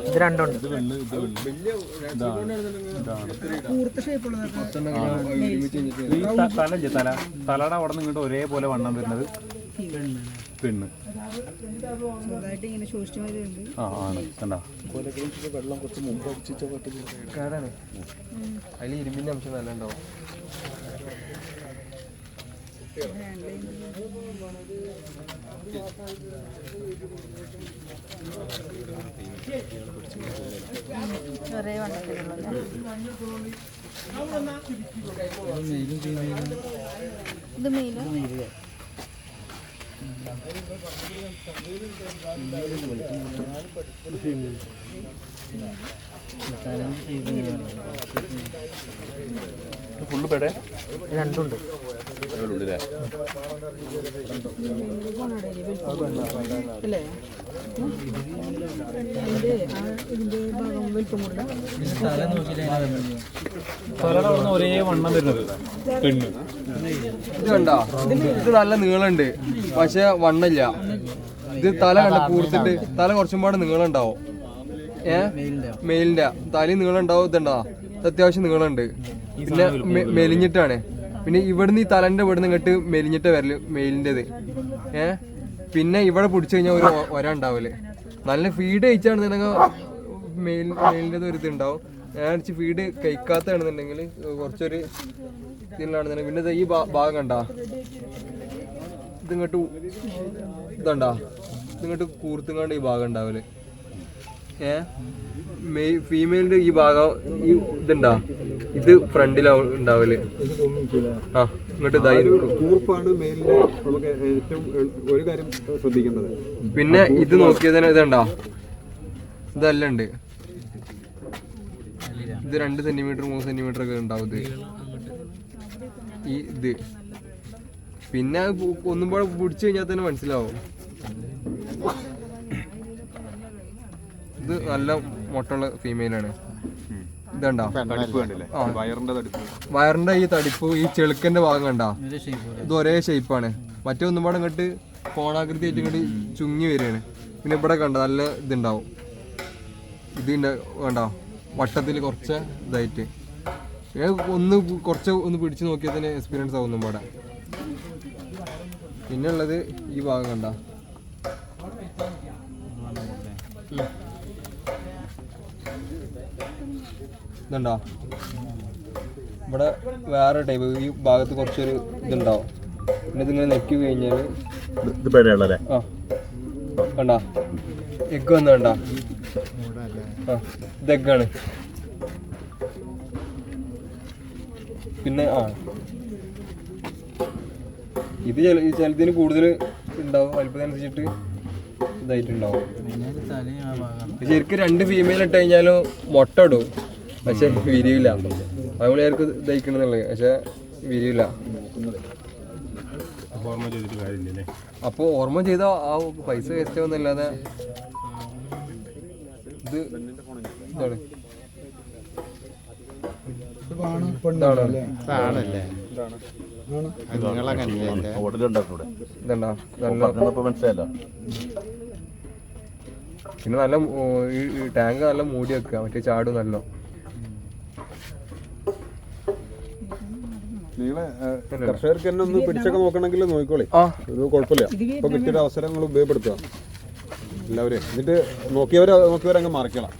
ഇത് രണ്ടുണ്ട്. ഈ ത- തല തലയുടെ അവിടെ നിന്ന് ഇങ്ങോട്ട് ഒരേപോലെ വണ്ണം വരുന്നത് പെണ്ണ്. ആ ആണ്. കണ്ടാ? കേടാണ്. അതിൽ ഇരുമ്പിന്റെ അംശം നല്ല ഉണ്ടാവും ചെറിയ വണ്ണത്തിലുള്ളത് ഇത് മെയിലും ഫുള്ള് പെടേ? രണ്ടുണ്ട്. അല്ലേ? ഒരേ വണ്ണം വരുന്നത്. പെണ്ണ്. ഇത് കണ്ടോ? ഇത് നല്ല നീളമുണ്ട്. പക്ഷെ വണ്ണില്ല. ഇത് തല കണ്ട കൂർത്തിട്ട് തല കുറച്ചും പാട് നീളം ഉണ്ടാവും ഏ? മെയിലിന്റെ തലയിൽ നീളം ഉണ്ടാവും ഇതുണ്ടോ അത്യാവശ്യം നീളമുണ്ട്. പിന്നെ മെലിഞ്ഞിട്ടാണ്. പിന്നെ ഇവിടുന്ന് ഈ തലന്റെ ഇവിടുന്ന് ഇങ്ങോട്ട് മെലിഞ്ഞിട്ട് വരൽ മെയിലിന്റെത്. ഏ? പിന്നെ ഇവിടെ പിടിച്ചു കഴിഞ്ഞാൽ ഒരു ഒര ഉണ്ടാവൽ. നല്ല ഫീഡ് കഴിച്ചാണെന്നുണ്ടെങ്കിൽ മെയിൽ ഇത് ഒരു ഇതുണ്ടാവും. ഞാൻ ഫീഡ് കഴിക്കാത്തതാണെന്നുണ്ടെങ്കിൽ കുറച്ചൊരു ഇതിലാണെന്നുണ്ടെങ്കിൽ പിന്നെ ഈ ഭാഗം കണ്ടാ? ഇതിങ്ങോട്ട് ഇതുണ്ടാ? ഇതിങ്ങോട്ട് കൂർത്തുങ്ങാണ്ട് ഈ ഭാഗം ഉണ്ടാവൽ. ഏ മെയ് ഫീമെയിലിന്റെ ഈ ഭാഗം ഈ ഇതുണ്ടാ? ഇത് ഫ്രണ്ടിലാവും ഉണ്ടാവൽ. ആ ഇങ്ങോട്ട് ഒരു കാര്യം ശ്രദ്ധിക്കേണ്ടത്. പിന്നെ ഇത് നോക്കിയതിന് ഇതുണ്ടാ? ഇതല്ല ഉണ്ട്. ഇത് രണ്ട് സെന്റിമീറ്റർ മൂന്ന് സെന്റിമീറ്റർ ഒക്കെ ഉണ്ടാവും ഇത്. ഈ ഇത്. പിന്നെ ഒന്നും കൂടെ പിടിച്ചു കഴിഞ്ഞാൽ തന്നെ മനസ്സിലാവും. ഇത് നല്ല മുട്ടുള്ള ഫീമെയിലാണ് ഇതുണ്ടോ? വയറിന്റെ ഈ തടിപ്പ് ഈ ചെളുക്കന്റെ ഭാഗം കണ്ടാ? ഇത് ഒരേ ഷേപ്പാണ് മറ്റേ ഒന്നും പാടെ ഇങ്ങോട്ട് കോണാകൃതി ആയിട്ട് ഇങ്ങോട്ട് ചുങ്ങി വരികയാണ്. പിന്നെ ഇവിടെ കണ്ട നല്ല ഇതുണ്ടാവും. ഇത് വേണ്ട വട്ടത്തിൽ കുറച്ച് ഇതായിട്ട്. ഒന്ന് കുറച്ച് ഒന്ന് പിടിച്ചു നോക്കിയാൽ തന്നെ എക്സ്പീരിയൻസ് ആവും ഒന്നും പാടെ പിന്നെ ഉള്ളത് ഈ ഭാഗം കണ്ട? ഇതുണ്ടോ? ഇവിടെ വേറെ ടൈപ്പ് ഈ ഭാഗത്ത് കുറച്ചൊരു ഇതുണ്ടാവും. പിന്നെ ഇതിങ്ങനെ നെക്കി കഴിഞ്ഞാൽ ഇത് ആ. കണ്ടാ? എഗ് വന്നു കണ്ടാ? ആ ഇത് എഗ്ഗാണ് പിന്നെ ആ. ഇത് ചില ഈ ചിലതിന് കൂടുതൽ ഉണ്ടാവും. വലുപ്പത്തിനനുസരിച്ചിട്ട് ഇതായിട്ടുണ്ടാവും. ഇത് ശരിക്കും രണ്ട് ഫീമെയിൽ ഇട്ട് കഴിഞ്ഞാലും മുട്ട ഇടും. പക്ഷെ വിരിയില്ല അതുപോലെ ആർക്ക് ദഹിക്കണമെന്നുള്ളത് പക്ഷെ വിരിയില്ല ഓർമ്മ ചെയ്തിട്ട് കാര്യമില്ലല്ലേ? അപ്പോൾ ഓർമ്മ ചെയ്ത ആ പൈസ വേസ്റ്റ് ആവുന്നല്ലാതെ ഇത് ഇതാണ്. ഇതാണോ? ഇതാണോ? നല്ല മനസ്സിലായല്ലോ. പിന്നെ നല്ല ഈ ടാങ്ക് നല്ല മൂടി വെക്കുക. മറ്റേ ചാടും നല്ല. നിങ്ങളെ കർഷകർക്ക് തന്നെ ഒന്ന് പിടിച്ചൊക്കെ നോക്കണമെങ്കിൽ നോക്കിക്കോളേ. ഒരു കുഴപ്പമില്ല. ഇപ്പൊ കിട്ടിയൊരു അവസരം നിങ്ങൾ ഉപയോഗപ്പെടുത്തുക. എല്ലാവരെയും. എന്നിട്ട് നോക്കിയവരെ നോക്കിയവരങ്ങ് മറിക്കണം